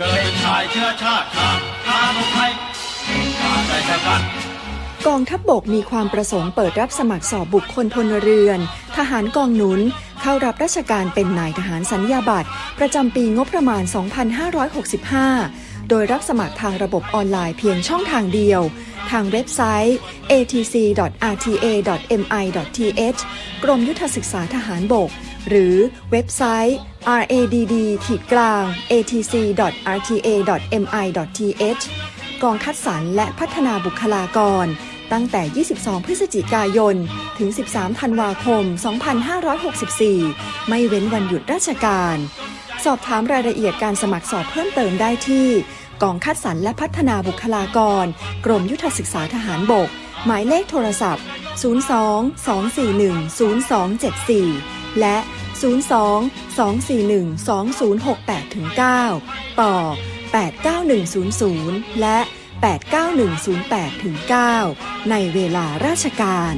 ชายเชาติชาติไทยชาติใจชากันกองทัพบบกมีความประสงค์เปิดรับสมัครสอบบุคคลพลเรือน ทหารกองหนุน เข้ารับราชการเป็นนายทหารสัญญาบัตรประจำปีงบประมาณ 2565 โดยรับสมัครทางระบบออนไลน์เพียงช่องทางเดียว ทางเว็บไซต์ atc.rta.mi.th กรมยุทธศึกษาทหารบก หรือเว็บไซต์ radd ขีดกลาง atc.rta.mi.th กองคัดสรรและพัฒนาบุคลากร ตั้งแต่ 22 พฤศจิกายน ถึง 13 ธันวาคม 2564 ไม่เว้นวันหยุดราชการ สอบถามรายละเอียดการสมัครสอบเพิ่มเติมได้ที่ กองคัดสรรและพัฒนาบุคลากร กรมยุทธศึกษาทหารบก หมายเลขโทรศัพท์ 02 241 0274 และ 02 241 2068-9 ต่อ 89100 และ 89108-9 ในเวลาราชการ